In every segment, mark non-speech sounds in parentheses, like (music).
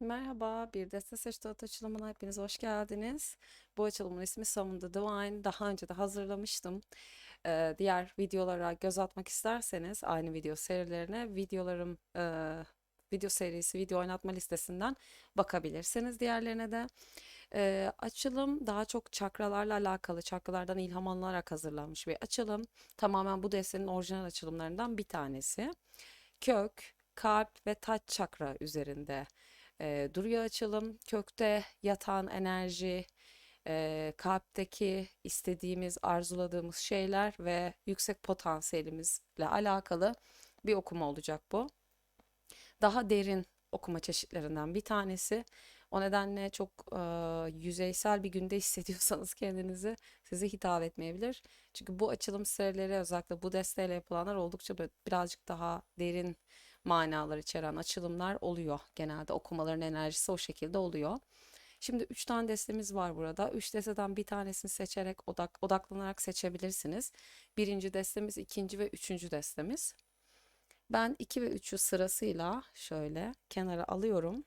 Merhaba, bir Deste Seç Dağıt açılımına hepiniz hoş geldiniz. Bu açılımın ismi Summon Divine. Daha önce de hazırlamıştım. Ee, diğer videolara göz atmak isterseniz aynı video serilerine videolarım e, video serisi video oynatma listesinden bakabilirsiniz diğerlerine de. Ee, açılım daha çok çakralarla alakalı, çakralardan ilham alınarak hazırlanmış bir açılım. Tamamen bu destenin orijinal açılımlarından bir tanesi. Kök, kalp ve taç çakra üzerinde e, duruyor açılım. Kökte yatan enerji, e, kalpteki istediğimiz, arzuladığımız şeyler ve yüksek potansiyelimizle alakalı bir okuma olacak bu. Daha derin okuma çeşitlerinden bir tanesi. O nedenle çok e, yüzeysel bir günde (laughs) hissediyorsanız kendinizi size hitap etmeyebilir. Çünkü bu açılım serileri özellikle bu desteğiyle yapılanlar oldukça birazcık daha derin manalar içeren açılımlar oluyor. Genelde okumaların enerjisi o şekilde oluyor. Şimdi 3 tane destemiz var burada. 3 desteden bir tanesini seçerek odak, odaklanarak seçebilirsiniz. Birinci destemiz, ikinci ve üçüncü destemiz. Ben 2 ve 3'ü sırasıyla şöyle kenara alıyorum.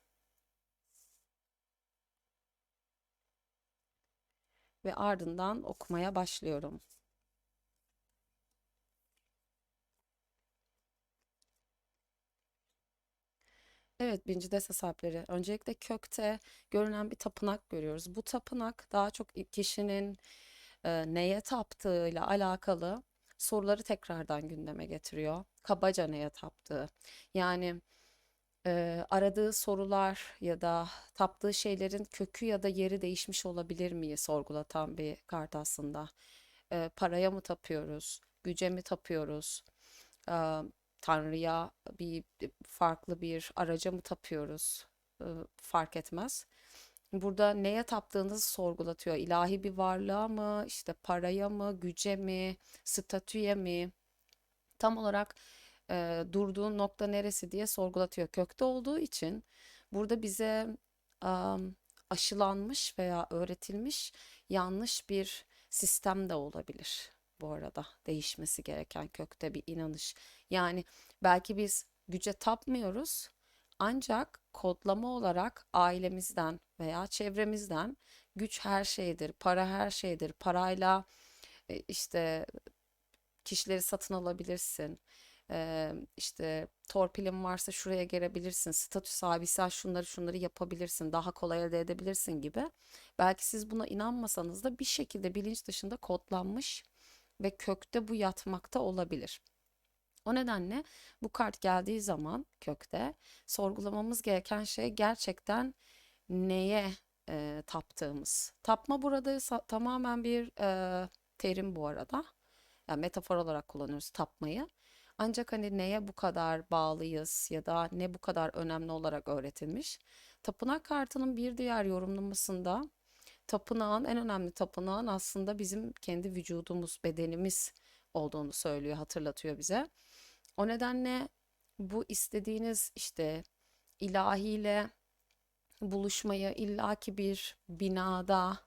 Ve ardından okumaya başlıyorum. Evet, birinci deste sahipleri. Öncelikle kökte görünen bir tapınak görüyoruz. Bu tapınak daha çok kişinin e, neye taptığıyla alakalı soruları tekrardan gündeme getiriyor. Kabaca neye taptığı. Yani e, aradığı sorular ya da taptığı şeylerin kökü ya da yeri değişmiş olabilir miyi sorgulatan bir kart aslında. E, paraya mı tapıyoruz? Güce mi tapıyoruz? E, Tanrı'ya bir farklı bir araca mı tapıyoruz? E, fark etmez. Burada neye taptığınızı sorgulatıyor. İlahi bir varlığa mı, işte paraya mı, güce mi, statüye mi? Tam olarak e, durduğun nokta neresi diye sorgulatıyor. Kökte olduğu için burada bize am, aşılanmış veya öğretilmiş yanlış bir sistem de olabilir. Bu arada değişmesi gereken kökte bir inanış. Yani belki biz güce tapmıyoruz ancak kodlama olarak ailemizden veya çevremizden güç her şeydir, para her şeydir. Parayla e, işte kişileri satın alabilirsin. Ee, işte torpilin varsa şuraya gelebilirsin. Statü sahibiysen şunları şunları yapabilirsin. Daha kolay elde edebilirsin gibi. Belki siz buna inanmasanız da bir şekilde bilinç dışında kodlanmış ve kökte bu yatmakta olabilir. O nedenle bu kart geldiği zaman kökte sorgulamamız gereken şey gerçekten neye e, taptığımız. Tapma burada tamamen bir e, terim bu arada. Yani metafor olarak kullanıyoruz tapmayı. Ancak hani neye bu kadar bağlıyız ya da ne bu kadar önemli olarak öğretilmiş. Tapınak kartının bir diğer yorumlamasında tapınağın en önemli tapınağın aslında bizim kendi vücudumuz, bedenimiz olduğunu söylüyor, hatırlatıyor bize. O nedenle bu istediğiniz işte ilahiyle buluşmayı illaki bir binada,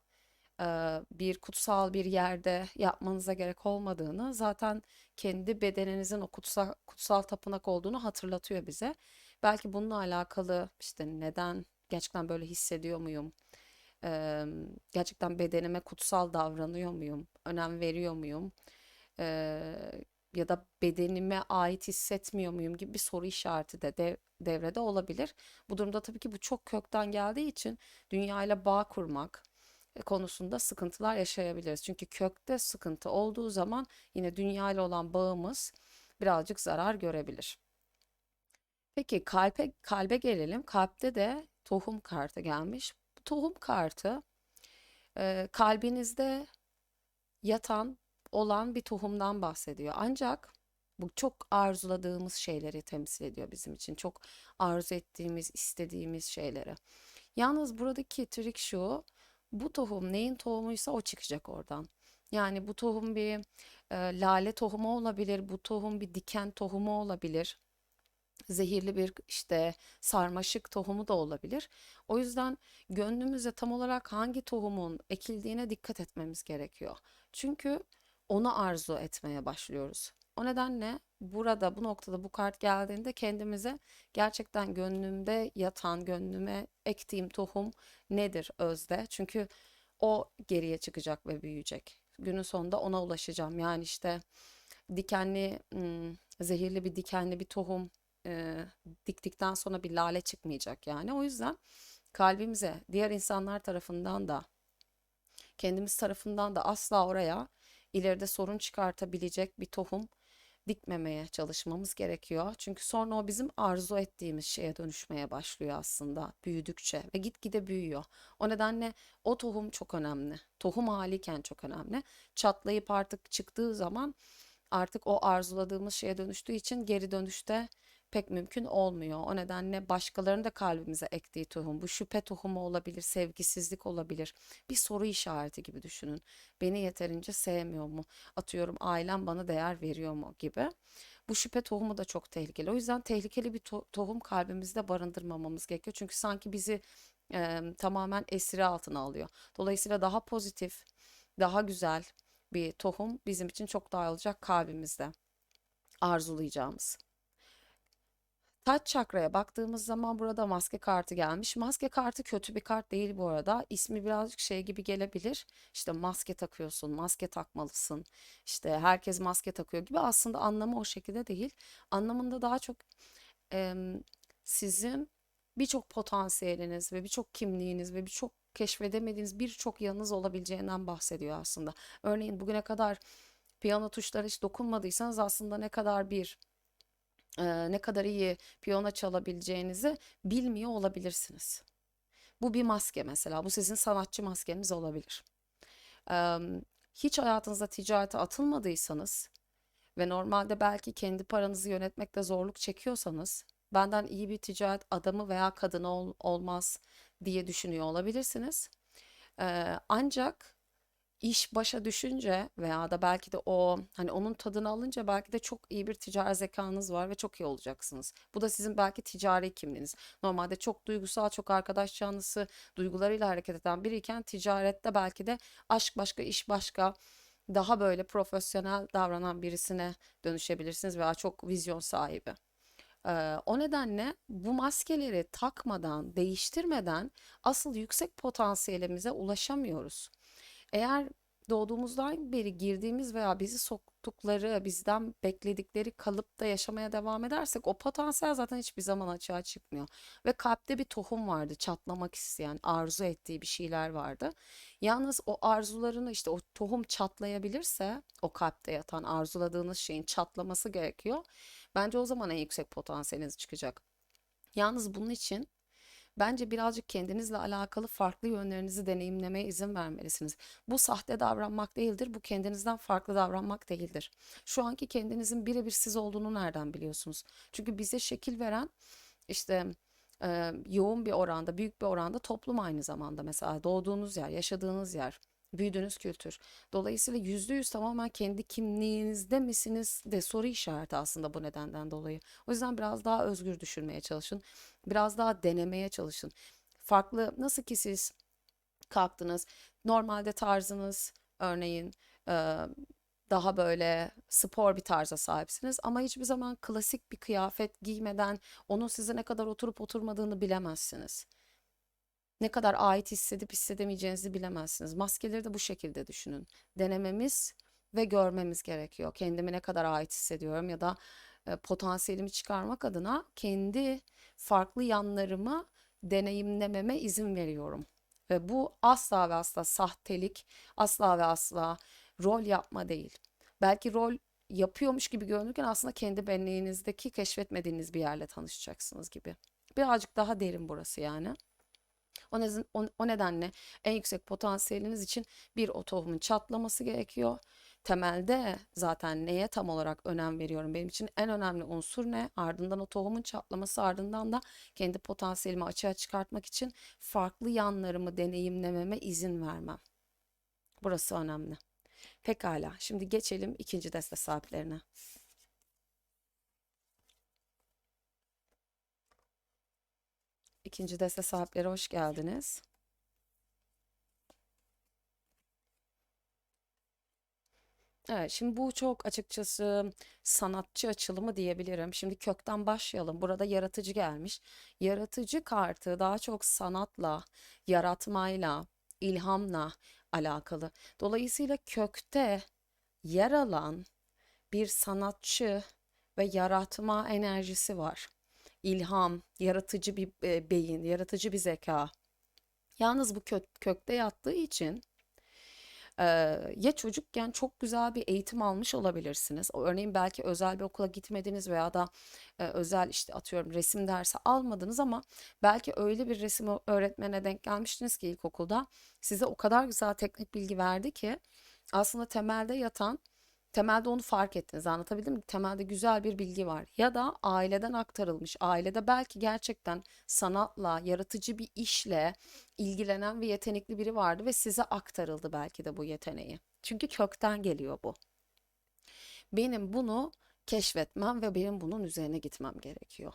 bir kutsal bir yerde yapmanıza gerek olmadığını zaten kendi bedeninizin o kutsal, kutsal tapınak olduğunu hatırlatıyor bize. Belki bununla alakalı işte neden gerçekten böyle hissediyor muyum? Gerçekten bedenime kutsal davranıyor muyum? Önem veriyor muyum? Ya da bedenime ait hissetmiyor muyum gibi bir soru işareti de dev, devrede olabilir. Bu durumda tabii ki bu çok kökten geldiği için dünya ile bağ kurmak e, konusunda sıkıntılar yaşayabiliriz. Çünkü kökte sıkıntı olduğu zaman yine dünya ile olan bağımız birazcık zarar görebilir. Peki kalbe kalbe gelelim. Kalpte de tohum kartı gelmiş. Bu tohum kartı e, kalbinizde yatan olan bir tohumdan bahsediyor. Ancak bu çok arzuladığımız şeyleri temsil ediyor bizim için. Çok arzu ettiğimiz, istediğimiz şeyleri. Yalnız buradaki trik şu, bu tohum neyin tohumuysa o çıkacak oradan. Yani bu tohum bir e, lale tohumu olabilir, bu tohum bir diken tohumu olabilir. Zehirli bir işte sarmaşık tohumu da olabilir. O yüzden gönlümüzde tam olarak hangi tohumun ekildiğine dikkat etmemiz gerekiyor. Çünkü onu arzu etmeye başlıyoruz. O nedenle burada bu noktada bu kart geldiğinde kendimize gerçekten gönlümde yatan, gönlüme ektiğim tohum nedir özde? Çünkü o geriye çıkacak ve büyüyecek. Günün sonunda ona ulaşacağım. Yani işte dikenli, zehirli bir dikenli bir tohum e, diktikten sonra bir lale çıkmayacak yani. O yüzden kalbimize diğer insanlar tarafından da kendimiz tarafından da asla oraya ileride sorun çıkartabilecek bir tohum dikmemeye çalışmamız gerekiyor. Çünkü sonra o bizim arzu ettiğimiz şeye dönüşmeye başlıyor aslında büyüdükçe ve gitgide büyüyor. O nedenle o tohum çok önemli. Tohum haliyken çok önemli. Çatlayıp artık çıktığı zaman artık o arzuladığımız şeye dönüştüğü için geri dönüşte pek mümkün olmuyor. O nedenle başkalarının da kalbimize ektiği tohum, bu şüphe tohumu olabilir, sevgisizlik olabilir. Bir soru işareti gibi düşünün. Beni yeterince sevmiyor mu? Atıyorum ailem bana değer veriyor mu gibi. Bu şüphe tohumu da çok tehlikeli. O yüzden tehlikeli bir to- tohum kalbimizde barındırmamamız gerekiyor. Çünkü sanki bizi e, tamamen esiri altına alıyor. Dolayısıyla daha pozitif, daha güzel bir tohum bizim için çok daha olacak kalbimizde arzulayacağımız. Taç çakraya baktığımız zaman burada maske kartı gelmiş. Maske kartı kötü bir kart değil bu arada. İsmi birazcık şey gibi gelebilir. İşte maske takıyorsun, maske takmalısın. İşte herkes maske takıyor gibi. Aslında anlamı o şekilde değil. Anlamında daha çok em, sizin birçok potansiyeliniz ve birçok kimliğiniz ve birçok keşfedemediğiniz birçok yanınız olabileceğinden bahsediyor aslında. Örneğin bugüne kadar piyano tuşları hiç dokunmadıysanız aslında ne kadar bir e, ne kadar iyi piyano çalabileceğinizi bilmiyor olabilirsiniz. Bu bir maske mesela. Bu sizin sanatçı maskeniz olabilir. Em, hiç hayatınızda ticarete atılmadıysanız ve normalde belki kendi paranızı yönetmekte zorluk çekiyorsanız benden iyi bir ticaret adamı veya kadını ol- olmaz diye düşünüyor olabilirsiniz. Eee, ancak iş başa düşünce veya da belki de o hani onun tadını alınca belki de çok iyi bir ticari zekanız var ve çok iyi olacaksınız. Bu da sizin belki ticari kimliğiniz. Normalde çok duygusal, çok arkadaş canlısı, duygularıyla hareket eden biriyken ticarette belki de aşk başka, iş başka, daha böyle profesyonel davranan birisine dönüşebilirsiniz veya çok vizyon sahibi. Ee, o nedenle bu maskeleri takmadan, değiştirmeden asıl yüksek potansiyelimize ulaşamıyoruz. Eğer doğduğumuzdan beri girdiğimiz veya bizi soktukları, bizden bekledikleri kalıpta yaşamaya devam edersek o potansiyel zaten hiçbir zaman açığa çıkmıyor. Ve kalpte bir tohum vardı, çatlamak isteyen, arzu ettiği bir şeyler vardı. Yalnız o arzularını işte o tohum çatlayabilirse o kalpte yatan arzuladığınız şeyin çatlaması gerekiyor. Bence o zaman en yüksek potansiyeliniz çıkacak. Yalnız bunun için Bence birazcık kendinizle alakalı farklı yönlerinizi deneyimlemeye izin vermelisiniz. Bu sahte davranmak değildir, bu kendinizden farklı davranmak değildir. Şu anki kendinizin birebir siz olduğunu nereden biliyorsunuz? Çünkü bize şekil veren işte e, yoğun bir oranda, büyük bir oranda toplum aynı zamanda mesela doğduğunuz yer, yaşadığınız yer. Büyüdüğünüz kültür. Dolayısıyla yüzde yüz tamamen kendi kimliğinizde misiniz de soru işareti aslında bu nedenden dolayı. O yüzden biraz daha özgür düşünmeye çalışın. Biraz daha denemeye çalışın. Farklı nasıl ki siz kalktınız. Normalde tarzınız örneğin daha böyle spor bir tarza sahipsiniz ama hiçbir zaman klasik bir kıyafet giymeden onun size ne kadar oturup oturmadığını bilemezsiniz. Ne kadar ait hissedip hissedemeyeceğinizi bilemezsiniz. Maskeleri de bu şekilde düşünün. Denememiz ve görmemiz gerekiyor. Kendimi ne kadar ait hissediyorum ya da e, potansiyelimi çıkarmak adına kendi farklı yanlarımı deneyimlememe izin veriyorum. Ve bu asla ve asla sahtelik, asla ve asla rol yapma değil. Belki rol yapıyormuş gibi görünürken aslında kendi benliğinizdeki keşfetmediğiniz bir yerle tanışacaksınız gibi. Birazcık daha derin burası yani. O, neden, o, o nedenle en yüksek potansiyeliniz için bir o tohumun çatlaması gerekiyor. Temelde zaten neye tam olarak önem veriyorum? Benim için en önemli unsur ne? Ardından o tohumun çatlaması ardından da kendi potansiyelimi açığa çıkartmak için farklı yanlarımı deneyimlememe izin vermem. Burası önemli. Pekala. Şimdi geçelim ikinci deste sahiplerine. İkinci deste sahipleri hoş geldiniz. Evet, şimdi bu çok açıkçası sanatçı açılımı diyebilirim. Şimdi kökten başlayalım. Burada yaratıcı gelmiş. Yaratıcı kartı daha çok sanatla, yaratmayla, ilhamla alakalı. Dolayısıyla kökte yer alan bir sanatçı ve yaratma enerjisi var. İlham, yaratıcı bir e, beyin, yaratıcı bir zeka. Yalnız bu kök, kökte yattığı için Eee, ya çocukken çok güzel bir eğitim almış olabilirsiniz. Örneğin belki özel bir okula gitmediniz veya da e, özel işte atıyorum resim dersi almadınız ama belki öyle bir resim öğretmene denk gelmiştiniz ki ilkokulda size o kadar güzel teknik bilgi verdi ki aslında temelde yatan Temelde onu fark ettiniz. Anlatabildim mi? Temelde güzel bir bilgi var. Ya da aileden aktarılmış. Ailede belki gerçekten sanatla, yaratıcı bir işle ilgilenen ve yetenekli biri vardı ve size aktarıldı belki de bu yeteneği. Çünkü kökten geliyor bu. Benim bunu keşfetmem ve benim bunun üzerine gitmem gerekiyor.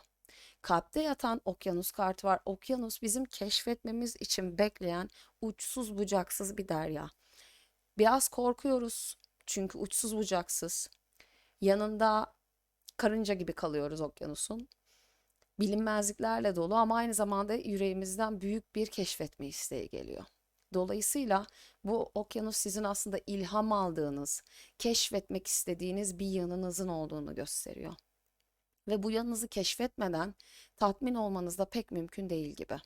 Kalpte yatan okyanus kartı var. Okyanus bizim keşfetmemiz için bekleyen uçsuz bucaksız bir derya. Biraz korkuyoruz çünkü uçsuz bucaksız. Yanında karınca gibi kalıyoruz okyanusun. Bilinmezliklerle dolu ama aynı zamanda yüreğimizden büyük bir keşfetme isteği geliyor. Dolayısıyla bu okyanus sizin aslında ilham aldığınız, keşfetmek istediğiniz bir yanınızın olduğunu gösteriyor. Ve bu yanınızı keşfetmeden tatmin olmanız da pek mümkün değil gibi.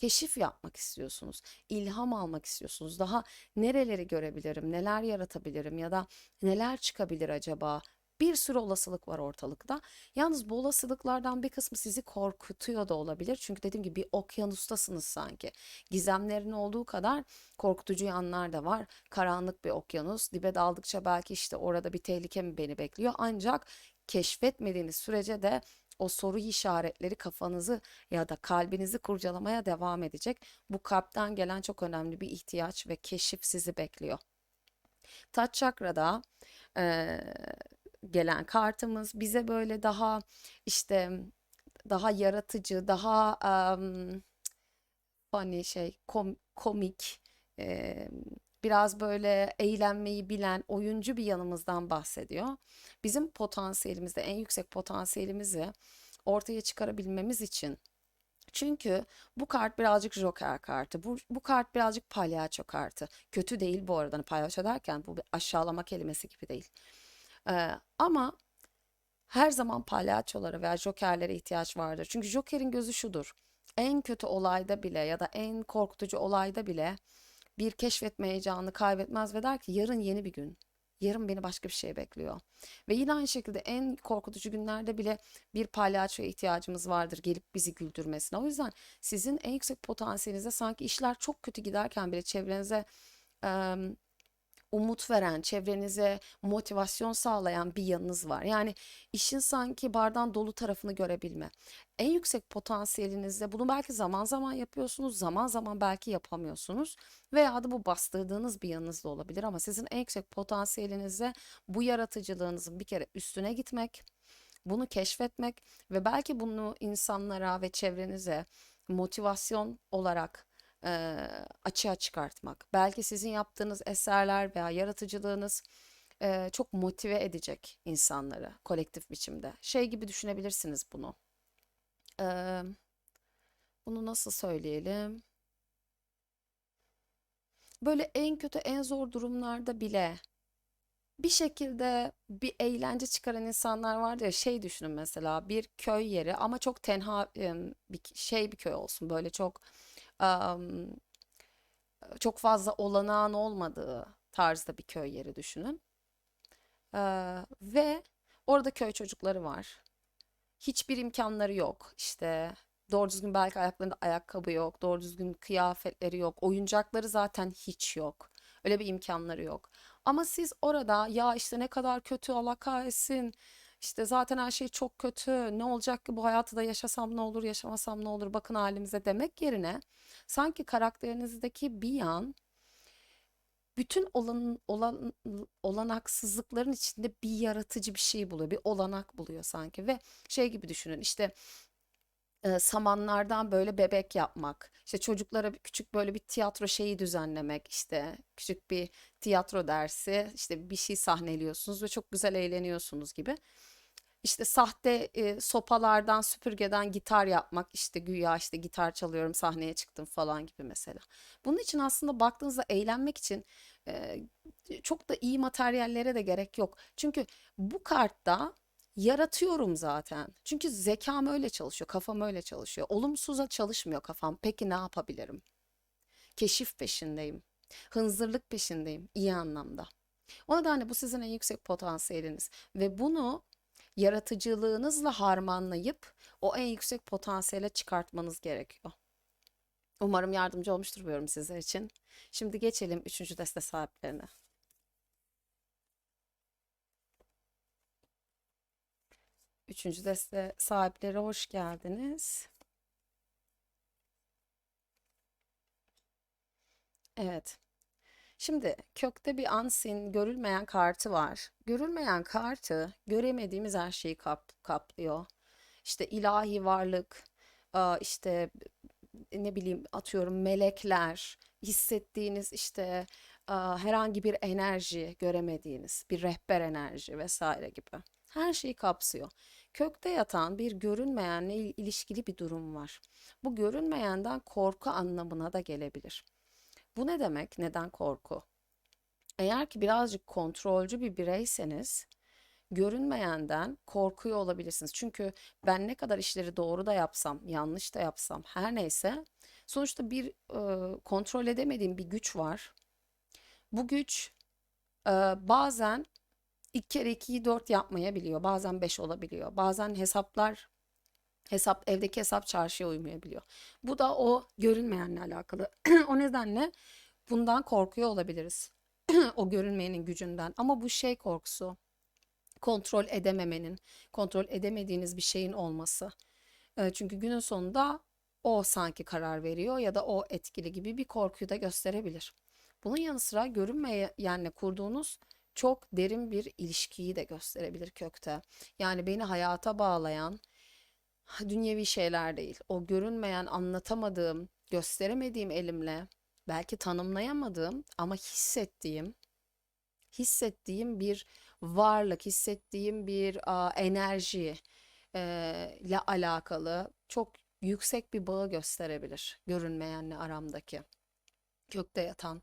Keşif yapmak istiyorsunuz, ilham almak istiyorsunuz. Daha nereleri görebilirim, neler yaratabilirim ya da neler çıkabilir acaba? Bir sürü olasılık var ortalıkta. Yalnız bu olasılıklardan bir kısmı sizi korkutuyor da olabilir. Çünkü dediğim gibi bir okyanustasınız sanki. Gizemlerin olduğu kadar korkutucu yanlar da var. Karanlık bir okyanus. Dibe daldıkça belki işte orada bir tehlike mi beni bekliyor. Ancak keşfetmediğiniz sürece de o soru işaretleri kafanızı ya da kalbinizi kurcalamaya devam edecek. Bu kalpten gelen çok önemli bir ihtiyaç ve keşif sizi bekliyor. Taç çakrada eee, gelen kartımız bize böyle daha işte daha yaratıcı, daha em, funny şey kom- komik e, biraz böyle eğlenmeyi bilen oyuncu bir yanımızdan bahsediyor. Bizim potansiyelimizde en yüksek potansiyelimizi ortaya çıkarabilmemiz için çünkü bu kart birazcık Joker kartı. Bu, bu kart birazcık palyaço kartı. Kötü değil bu arada. Hani palyaço derken bu bir aşağılama kelimesi gibi değil. Ee, ama her zaman palyaçolara veya jokerlere ihtiyaç vardır. Çünkü jokerin gözü şudur. En kötü olayda bile ya da en korkutucu olayda bile bir keşfetme heyecanını kaybetmez ve der ki yarın yeni bir gün. Yarın beni başka bir şey bekliyor. Ve yine aynı şekilde en korkutucu günlerde bile bir palyaçoya ihtiyacımız vardır gelip bizi güldürmesine. O yüzden sizin en yüksek potansiyelinizde sanki işler çok kötü giderken bile çevrenize umut veren, çevrenize motivasyon sağlayan bir yanınız var. Yani işin sanki bardağın dolu tarafını görebilme. En yüksek potansiyelinizde bunu belki zaman zaman yapıyorsunuz, zaman zaman belki yapamıyorsunuz veya da bu bastırdığınız bir yanınız da olabilir ama sizin en yüksek potansiyelinizde bu yaratıcılığınızın bir kere üstüne gitmek, bunu keşfetmek ve belki bunu insanlara ve çevrenize motivasyon olarak eee, açığa çıkartmak. Belki sizin yaptığınız eserler veya yaratıcılığınız eee, çok motive edecek insanları kolektif biçimde. Şey gibi düşünebilirsiniz bunu. Eee, bunu nasıl söyleyelim? Böyle en kötü, en zor durumlarda bile bir şekilde bir eğlence çıkaran insanlar vardır ya şey düşünün mesela bir köy yeri ama çok tenha bir şey bir köy olsun böyle çok çok fazla olanağın olmadığı tarzda bir köy yeri düşünün. Ee, ve orada köy çocukları var. Hiçbir imkanları yok. İşte doğru düzgün belki ayaklarında ayakkabı yok, doğru düzgün kıyafetleri yok, oyuncakları zaten hiç yok. Öyle bir imkanları yok. Ama siz orada ya işte ne kadar kötü Allah kahretsin. İşte zaten her şey çok kötü. Ne olacak ki bu hayatı da yaşasam ne olur, yaşamasam ne olur bakın halimize demek yerine sanki karakterinizdeki bir yan bütün olan, olan, olanaksızlıkların içinde bir yaratıcı bir şey buluyor. Bir olanak buluyor sanki ve şey gibi düşünün işte e, samanlardan böyle bebek yapmak, işte çocuklara küçük böyle bir tiyatro şeyi düzenlemek, işte küçük bir tiyatro dersi, işte bir şey sahneliyorsunuz ve çok güzel eğleniyorsunuz gibi. İşte sahte e, sopalardan, süpürgeden gitar yapmak, işte güya işte gitar çalıyorum, sahneye çıktım falan gibi mesela. Bunun için aslında baktığınızda eğlenmek için e, çok da iyi materyallere de gerek yok. Çünkü bu kartta yaratıyorum zaten. Çünkü zekam öyle çalışıyor, kafam öyle çalışıyor. Olumsuza çalışmıyor kafam. Peki ne yapabilirim? Keşif peşindeyim. Hınzırlık peşindeyim iyi anlamda. O nedenle bu sizin en yüksek potansiyeliniz ve bunu yaratıcılığınızla harmanlayıp o en yüksek potansiyele çıkartmanız gerekiyor. Umarım yardımcı olmuştur bu yorum sizler için. Şimdi geçelim üçüncü deste sahiplerine. Üçüncü deste sahipleri hoş geldiniz. Evet. Şimdi kökte bir unseen, görülmeyen kartı var. Görülmeyen kartı göremediğimiz her şeyi kap- kaplıyor. İşte ilahi varlık, aa, işte ne bileyim atıyorum melekler, hissettiğiniz işte aa, herhangi bir enerji göremediğiniz bir rehber enerji vesaire gibi. Her şeyi kapsıyor. Kökte yatan bir görünmeyenle il- ilişkili bir durum var. Bu görünmeyenden korku anlamına da gelebilir. Bu ne demek? Neden korku? Eğer ki birazcık kontrolcü bir bireyseniz görünmeyenden korkuyor olabilirsiniz. Çünkü ben ne kadar işleri doğru da yapsam, yanlış da yapsam, her neyse sonuçta bir e, kontrol edemediğim bir güç var. Bu güç e, bazen 2 kere 2'yi 4 yapmayabiliyor. Bazen 5 olabiliyor. Bazen hesaplar hesap evdeki hesap çarşıya uymayabiliyor. Bu da o görünmeyenle alakalı. (clears throat) O nedenle bundan korkuyor olabiliriz. (clears throat) O görünmeyenin gücünden. Ama bu şey korkusu kontrol edememenin, kontrol edemediğiniz bir şeyin olması. E, Çünkü günün sonunda o sanki karar veriyor ya da o etkili gibi bir korkuyu da gösterebilir. Bunun yanı sıra görünmeyenle kurduğunuz çok derin bir ilişkiyi de gösterebilir kökte. Yani beni hayata bağlayan dünyevi şeyler değil. O görünmeyen, anlatamadığım, gösteremediğim elimle, belki tanımlayamadığım ama hissettiğim hissettiğim bir varlık, hissettiğim bir a, enerji e, ile alakalı çok yüksek bir bağı gösterebilir görünmeyenle aramdaki kökte yatan.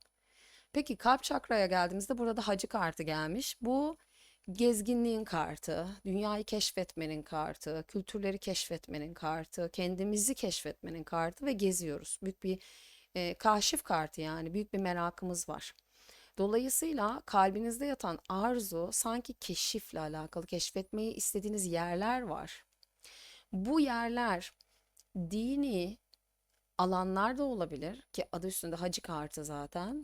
Peki kalp çakraya geldiğimizde burada hacı kartı gelmiş. Bu gezginliğin kartı, dünyayı keşfetmenin kartı, kültürleri keşfetmenin kartı, kendimizi keşfetmenin kartı ve geziyoruz. Büyük bir e, kaşif kartı yani büyük bir merakımız var. Dolayısıyla kalbinizde yatan arzu sanki keşifle alakalı, keşfetmeyi istediğiniz yerler var. Bu yerler dini alanlar da olabilir ki adı üstünde hacı kartı zaten.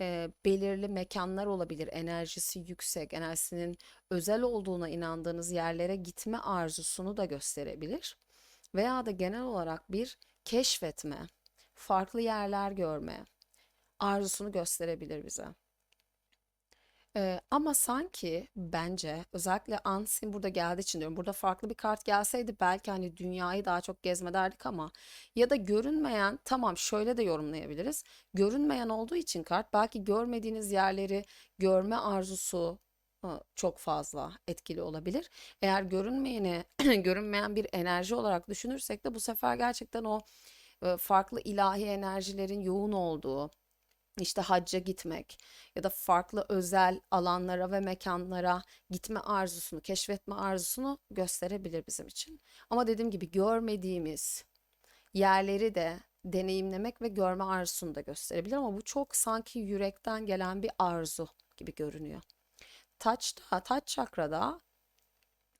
Eee, belirli mekanlar olabilir, enerjisi yüksek, enerjisinin özel olduğuna inandığınız yerlere gitme arzusunu da gösterebilir. Veya da genel olarak bir keşfetme, farklı yerler görme arzusunu gösterebilir bize. Ee, ama sanki bence özellikle Ansin burada geldiği için diyorum. Burada farklı bir kart gelseydi belki hani dünyayı daha çok gezme derdik ama ya da görünmeyen tamam şöyle de yorumlayabiliriz. Görünmeyen olduğu için kart belki görmediğiniz yerleri görme arzusu çok fazla etkili olabilir. Eğer görünmeyeni (clears throat) görünmeyen bir enerji olarak düşünürsek de bu sefer gerçekten o farklı ilahi enerjilerin yoğun olduğu işte hacca gitmek ya da farklı özel alanlara ve mekanlara gitme arzusunu, keşfetme arzusunu gösterebilir bizim için. Ama dediğim gibi görmediğimiz yerleri de deneyimlemek ve görme arzusunu da gösterebilir ama bu çok sanki yürekten gelen bir arzu gibi görünüyor. Taçta, taç çakrada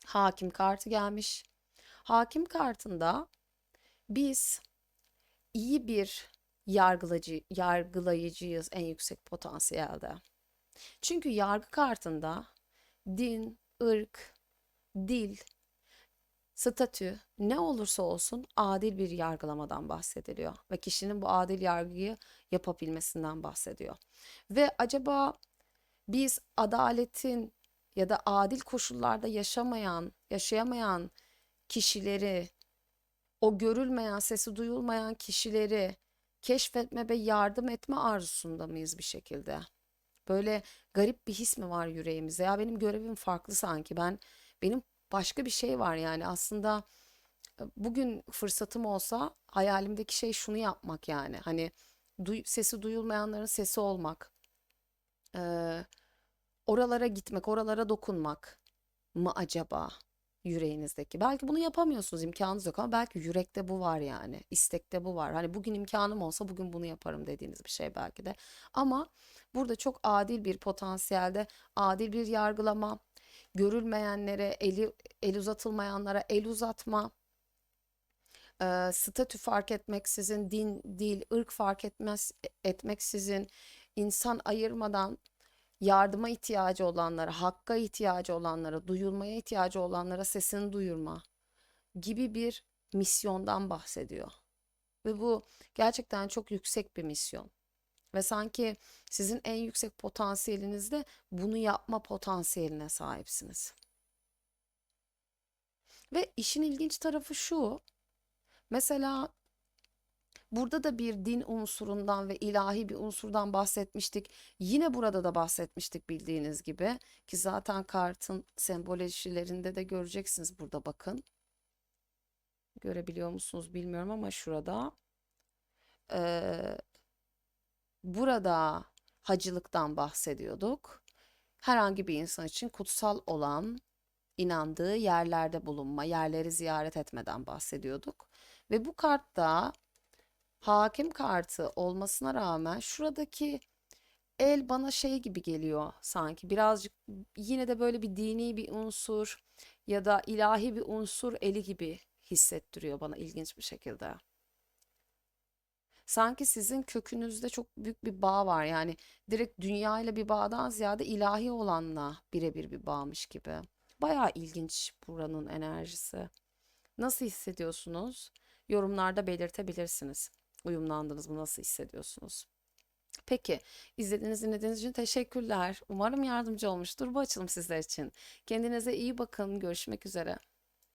hakim kartı gelmiş. Hakim kartında biz iyi bir yargılayıcı, yargılayıcıyız en yüksek potansiyelde. Çünkü yargı kartında din, ırk, dil, statü ne olursa olsun adil bir yargılamadan bahsediliyor ve kişinin bu adil yargıyı yapabilmesinden bahsediyor. Ve acaba biz adaletin ya da adil koşullarda yaşamayan, yaşayamayan kişileri o görülmeyen, sesi duyulmayan kişileri keşfetme ve yardım etme arzusunda mıyız bir şekilde? Böyle garip bir his mi var yüreğimizde? Ya benim görevim farklı sanki. Ben benim başka bir şey var yani aslında e, bugün fırsatım olsa hayalimdeki şey şunu yapmak yani. Hani duy- sesi duyulmayanların sesi olmak. Ee, oralara gitmek, oralara dokunmak mı acaba yüreğinizdeki? Belki bunu yapamıyorsunuz, imkanınız yok ama belki yürekte bu var yani. istekte bu var. Hani bugün imkanım olsa bugün bunu yaparım dediğiniz bir şey belki de. Ama burada çok adil bir potansiyelde, adil bir yargılama, görülmeyenlere, eli el uzatılmayanlara el uzatma, e, statü fark etmeksizin, din, dil, ırk fark etmez etmeksizin, insan ayırmadan yardıma ihtiyacı olanlara, hakka ihtiyacı olanlara, duyulmaya ihtiyacı olanlara sesini duyurma gibi bir misyondan bahsediyor. Ve bu gerçekten çok yüksek bir misyon. Ve sanki sizin en yüksek potansiyelinizde bunu yapma potansiyeline sahipsiniz. Ve işin ilginç tarafı şu. Mesela Burada da bir din unsurundan ve ilahi bir unsurdan bahsetmiştik. Yine burada da bahsetmiştik bildiğiniz gibi ki zaten kartın sembolojilerinde de göreceksiniz burada bakın. Görebiliyor musunuz bilmiyorum ama şurada. Ee, burada hacılıktan bahsediyorduk. Herhangi bir insan için kutsal olan inandığı yerlerde bulunma, yerleri ziyaret etmeden bahsediyorduk. Ve bu kartta hakim kartı olmasına rağmen şuradaki el bana şey gibi geliyor sanki birazcık yine de böyle bir dini bir unsur ya da ilahi bir unsur eli gibi hissettiriyor bana ilginç bir şekilde. Sanki sizin kökünüzde çok büyük bir bağ var yani direkt dünya ile bir bağdan ziyade ilahi olanla birebir bir bağmış gibi. Bayağı ilginç buranın enerjisi. Nasıl hissediyorsunuz? Yorumlarda belirtebilirsiniz. Uyumlandınız mı? Nasıl hissediyorsunuz? Peki, izlediğiniz, dinlediğiniz için teşekkürler. Umarım yardımcı olmuştur bu açılım sizler için. Kendinize iyi bakın. Görüşmek üzere.